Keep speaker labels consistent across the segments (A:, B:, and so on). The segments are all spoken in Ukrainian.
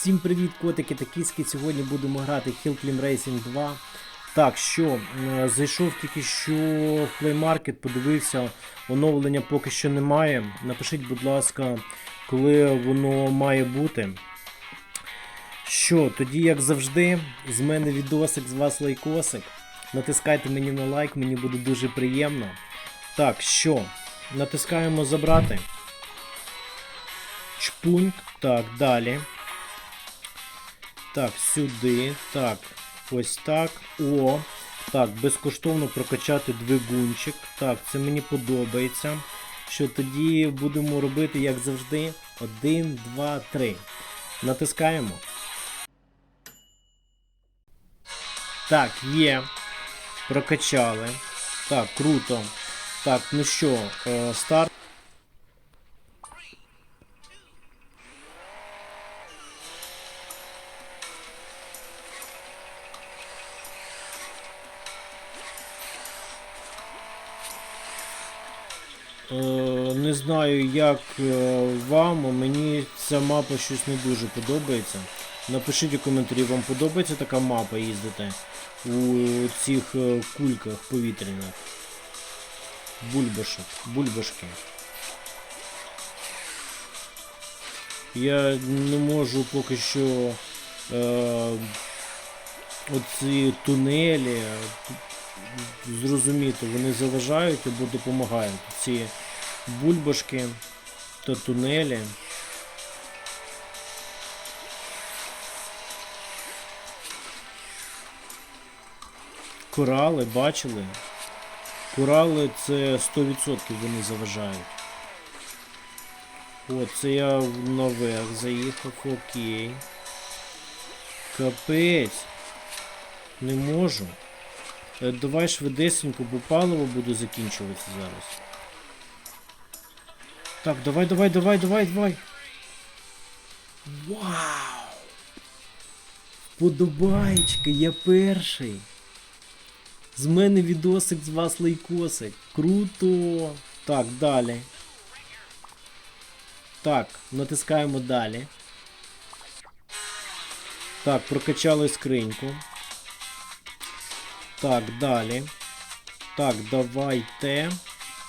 A: Всім привіт, котики та кіски. Сьогодні будемо грати Hill Climb Racing 2. Так, що, зайшов тільки що в Play Market, подивився, оновлення поки що немає. Напишіть, будь ласка, коли воно має бути. Що, тоді, як завжди, з мене відосик, з вас лайкосик. Натискайте мені на лайк, мені буде дуже приємно. Так, що, натискаємо забрати. Чпуньк. Так, далі. Так, сюди. Так, ось так. О. Так, безкоштовно прокачати двигунчик. Так, це мені подобається. Що тоді будемо робити, як завжди. 1, 2, 3. Натискаємо. Так, є. Прокачали. Так, круто. Так, ну що, е, старт. Не знаю, як е, вам, а мені ця мапа щось не дуже подобається. Напишіть у коментарі, вам подобається така мапа їздити у цих е, кульках повітряних. Бульбашок, бульбашки. Я не можу поки що е, оці тунелі зрозуміти, вони заважають або допомагають. Ці бульбашки та тунелі. Корали, бачили? Корали це 100% вони заважають. О, це я наверх заїхав, окей. Капець. Не можу. Е, Давай швидесенько, бо паливо буде закінчуватися зараз. Так, давай, давай, давай, давай, давай. Вау! Подобаєчка, я перший. З мене відосик, з вас лайкосик. Круто! Так, далі. Так, натискаємо далі. Так, прокачали скриньку. Так, далі. Так, давайте.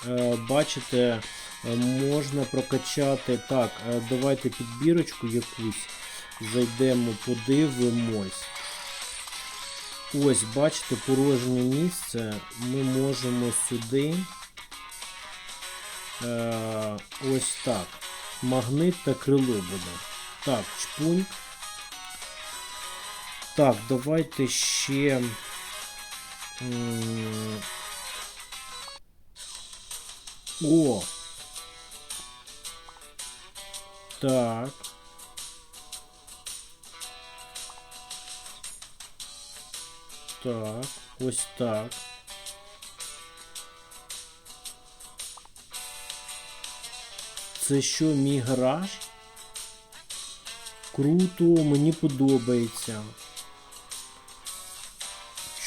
A: Е, бачите, е, можна прокачати. Так, е, давайте підбірочку якусь. Зайдемо, подивимось. Ось, бачите, порожнє місце. Ми можемо сюди. Ось так. Магнит та крило буде. Так, чпуньк. Так, давайте ще. О! Так. Так, ось так. Це що, мій гараж? Круто, мені подобається.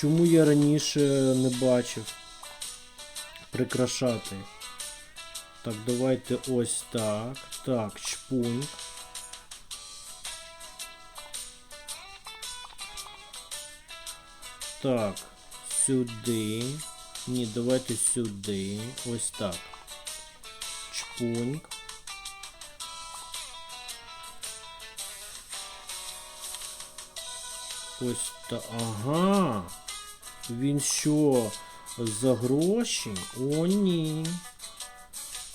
A: Чому я раніше не бачив прикрашати? Так, давайте ось так. Так, чпуньк. Так, сюди. Ні, давайте сюди. Ось так. Чпуньк. Ось так. Ага. Він що? За гроші? О, ні.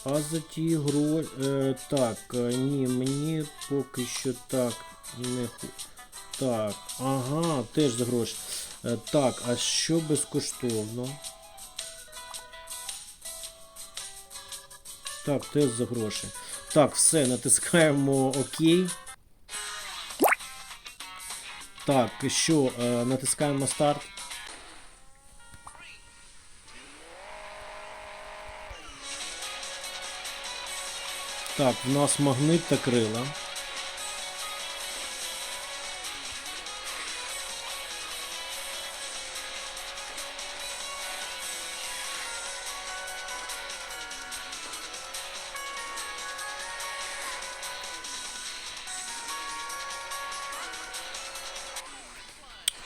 A: А за ті гроші. Е, так, е, ні, мені поки що так не. Так, ага, теж за гроші. Е, так, а що безкоштовно? Так, теж за гроші. Так, все, натискаємо ОК. Так, що, е, натискаємо старт. Так, в нас магнит та крила.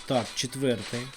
A: Так, четвертий.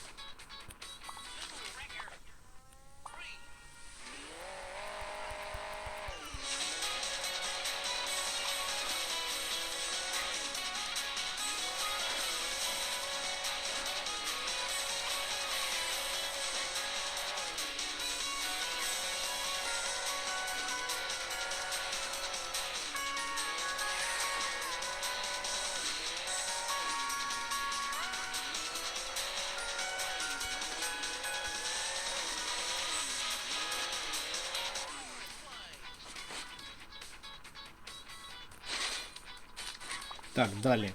A: Так, далі.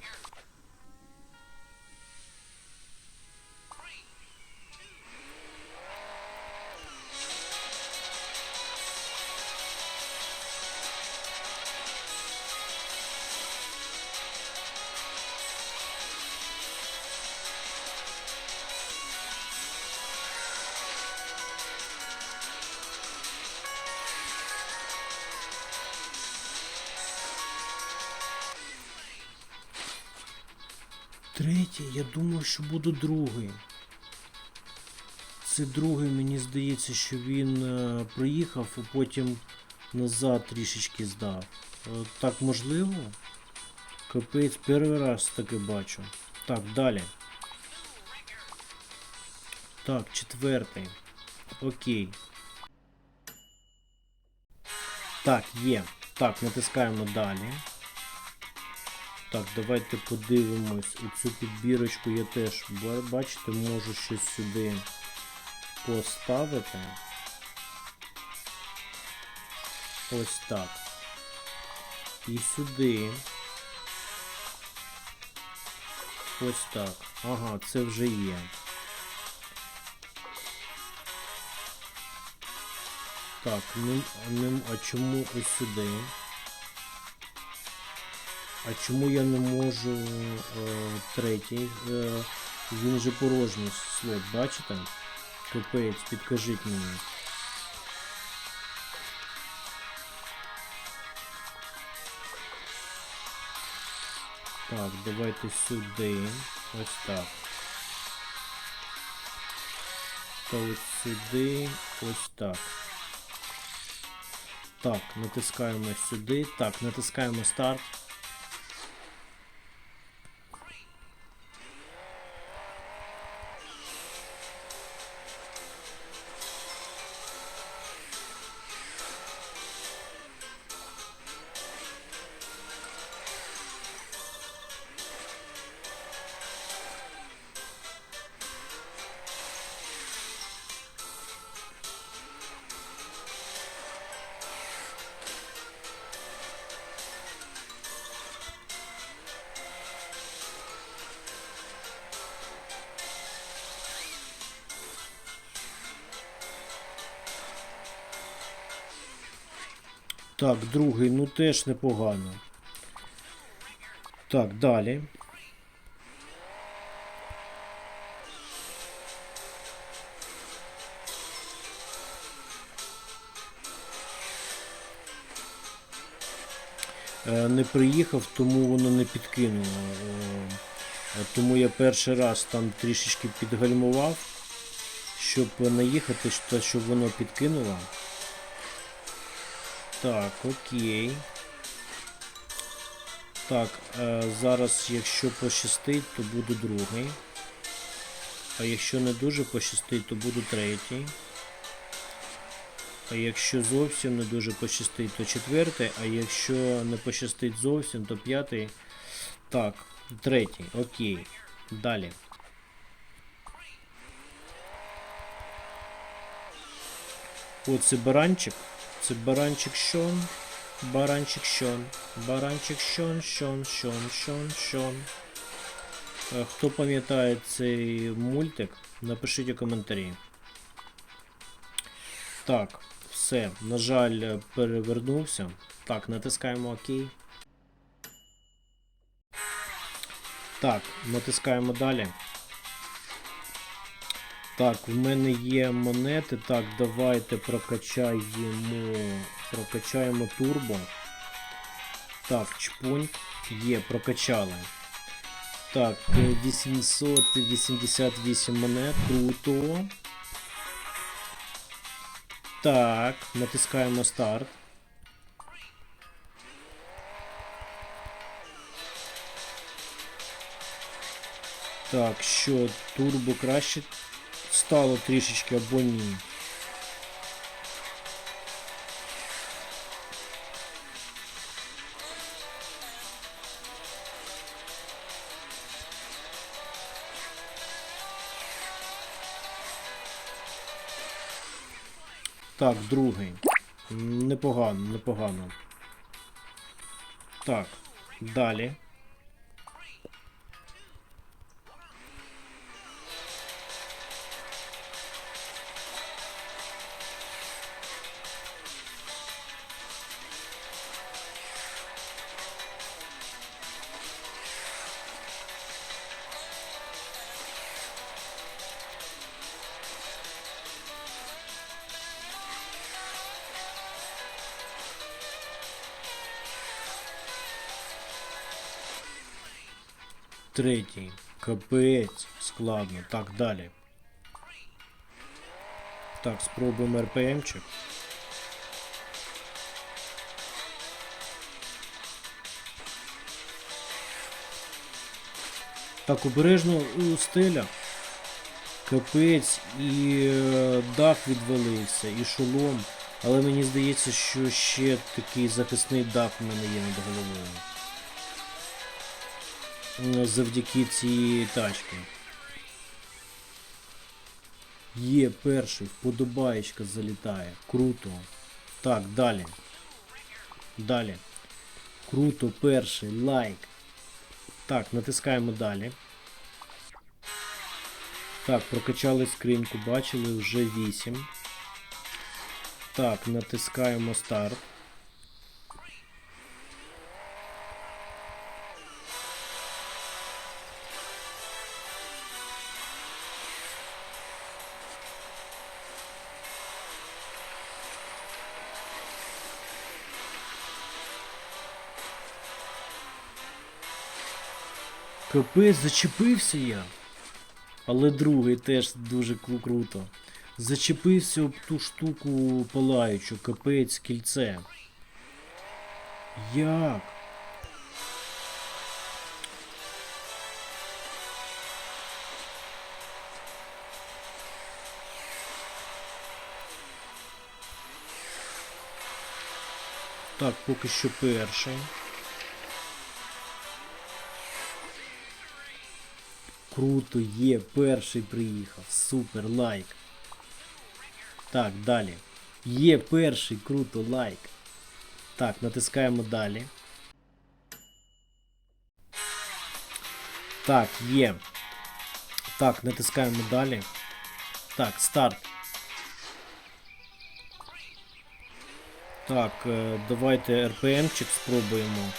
A: Третій, я думав, що буду другий. Це другий, мені здається, що він е, приїхав, а потім назад трішечки здав. Е, так можливо? Капець, перший раз таке бачу. Так, далі. Так, четвертий. Окей. Так, є. Так, натискаємо далі. Так, давайте подивимось. Оцю підбірочку я теж, бачите, можу щось сюди поставити. Ось так. І сюди. Ось так. Ага, це вже є. Так, ну, а ним- а чому ось сюди? А чому я не можу е, третій? Е, він же порожній слот, бачите? Капець, підкажіть мені. Так, давайте сюди. Ось так. Та ось сюди, ось так. Так, натискаємо сюди. Так, натискаємо старт. Так, другий, ну теж непогано. Так, далі. Е, Не приїхав, тому воно не підкинуло. Е, Тому я перший раз там трішечки підгальмував, щоб наїхати, щоб воно підкинуло. Так, окей. Так, е, зараз, якщо пощастить, то буду другий. А якщо не дуже пощастить, то буду третій. А якщо зовсім не дуже пощастить, то четвертий. А якщо не пощастить зовсім, то п'ятий. Так, третій, окей. Далі. Оце баранчик. Це баранчик Шон. Баранчик Шон. Баранчик Шон, Шон, Шон, Шон, Шон. Е, Хто пам'ятає цей мультик, напишіть у коментарі. Так, все. На жаль, перевернувся. Так, натискаємо ОК. Так, натискаємо далі. Так, в мене є монети. Так, давайте прокачаємо. Прокачаємо турбо. Так, чпунь. Є, прокачали. Так, е, 888 монет. Круто. Так, натискаємо старт. Так, що, турбо краще стало трішечки або ні. Так, другий. Непогано, непогано. Так, далі. Третій. Капець. Складно. Так, далі. Так, спробуємо РПМчик. Так, обережно у стеля. Капець і е, дах відвалився, і шолом. Але мені здається, що ще такий захисний дах в мене є над головою. М, Завдяки цій тачці. Є перший, вподобаєчка залітає. Круто. Так, далі. Далі. Круто, перший, лайк. Так, натискаємо далі. Так, прокачали скриньку, бачили, вже 8. Так, натискаємо старт. Капець, зачепився я. Але другий теж дуже круто. Зачепився об ту штуку палаючу, капець, кільце. Як? Так, поки що перший. Круто, є, перший приїхав. Супер, лайк. Так, далі. Є перший, круто, лайк. Так, натискаємо далі. Так, є. Так, натискаємо далі. Так, старт. Так, е, давайте РПМчик спробуємо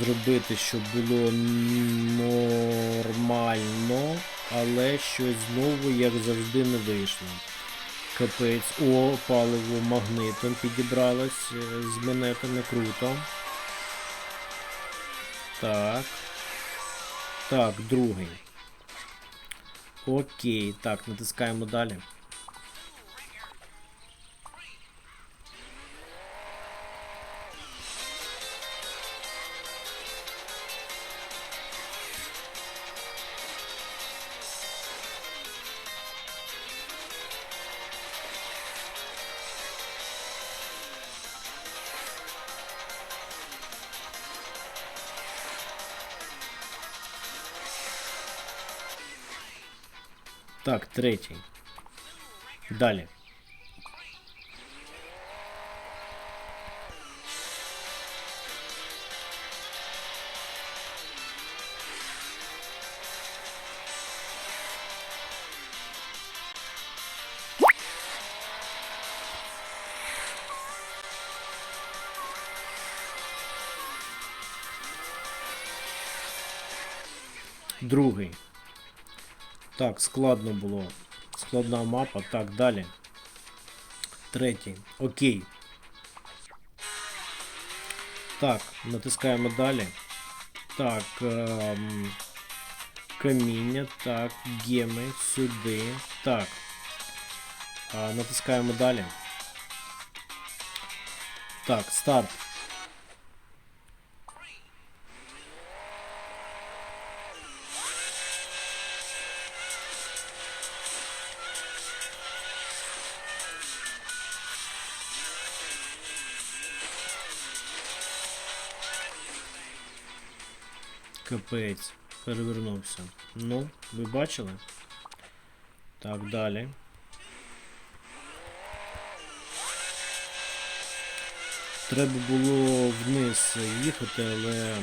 A: зробити, щоб було нормально, але щось знову, як завжди, не вийшло. Капець. О, паливо магнитом підібралось е, з монетами, круто. Так. Так, другий. Окей, так, натискаємо далі. Так, третій. Далі. Другий. Так, складно було. Складна мапа. Так, далі. Третій. Окей. Так, натискаємо далі. Так. ем, каміння, так, геми, сюди. Так. А, натискаємо далі. Так, старт. Капець, перевернувся. Ну, ви бачили? Так, далі. Треба було вниз їхати, але.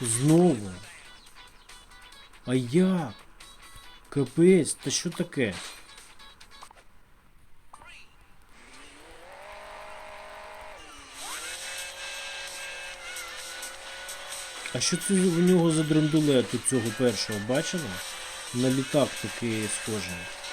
A: Знову. А як? Капець, та що таке? А що це в нього за драндулет у цього першого, бачили? На літак такий схожий.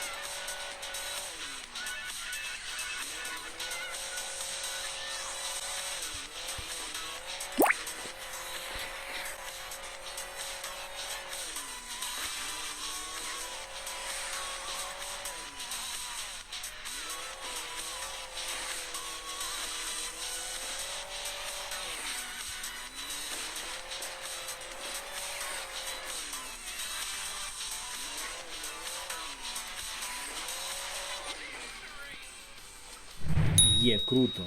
A: Круто.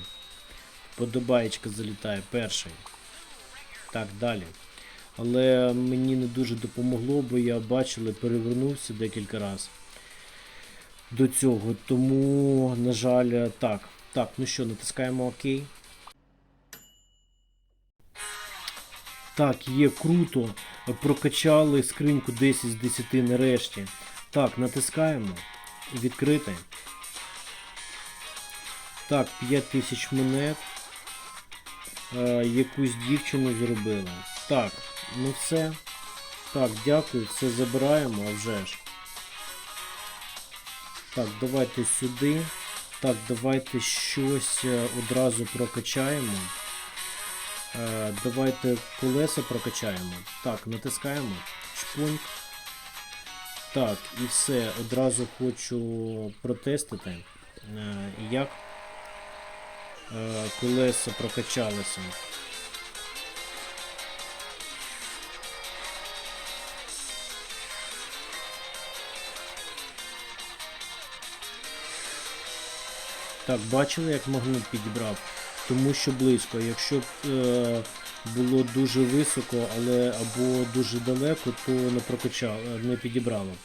A: Подобаєчка залітає перший. Так, далі. Але мені не дуже допомогло, бо я бачили, перевернувся декілька разів до цього. Тому, на жаль, так. Так, ну що, натискаємо ОК. Так, є круто. Прокачали скриньку 10 з 10 нарешті. Так, натискаємо. Відкрити. Так, 5000 монет. Е, якусь дівчину зробили. Так, ну все. Так, дякую, все забираємо, а вже ж. Так, давайте сюди. Так, давайте щось е, одразу прокачаємо. Е, давайте колеса прокачаємо. Так, натискаємо. Чпуньк. Так, і все. Одразу хочу протестити. Е, як колеса прокачалися. Так, бачили, як магнит підібрав? Тому що близько. Якщо б е, було дуже високо, але або дуже далеко, то не прокачав, е, не підібрало б.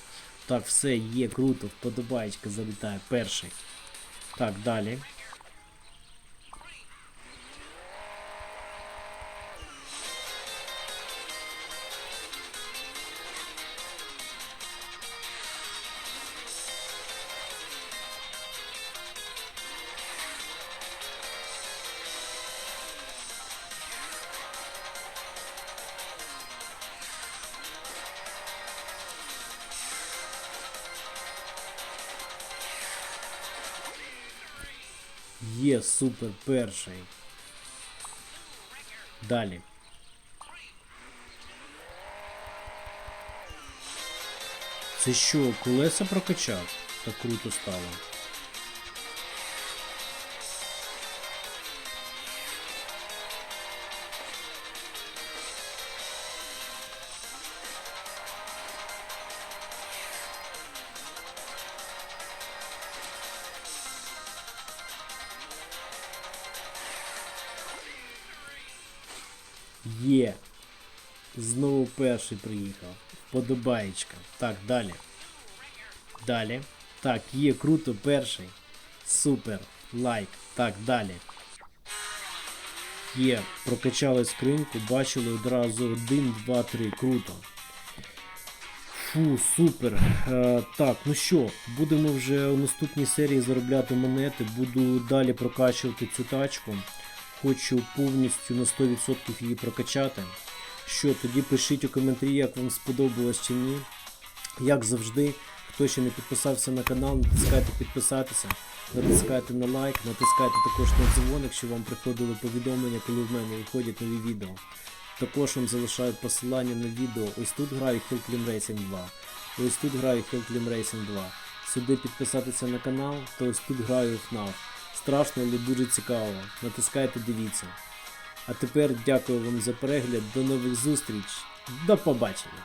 A: Так, все, є, круто, вподобаєчка залітає. Перший. Так, далі. Є супер перший. Далі. Це що, колеса прокачав? Так круто стало. Є. Знову перший приїхав. Подобаєчка. Так, далі. Далі. Так, є, круто, перший. Супер. Лайк. Так, далі. Є, прокачали скриньку, бачили одразу 1, 2, 3. Круто. Фу, супер. Е, так, ну що, будемо вже у наступній серії заробляти монети. Буду далі прокачувати цю тачку. Хочу повністю на 100% її прокачати, Що тоді пишіть у коментарі, як вам сподобалось чи ні. Як завжди, хто ще не підписався на канал, натискайте підписатися, натискайте на лайк, натискайте також на дзвоник, щоб вам приходили повідомлення, коли в мене виходять нові відео. Також вам залишаю посилання на відео. Ось тут граю Hill Climb Racing 2. Ось тут граю Hill Climb Racing 2. Сюди підписатися на канал, то ось тут граю FNAF. Страшно, але дуже цікаво. Натискайте, дивіться. А тепер дякую вам за перегляд, до нових зустріч, до побачення!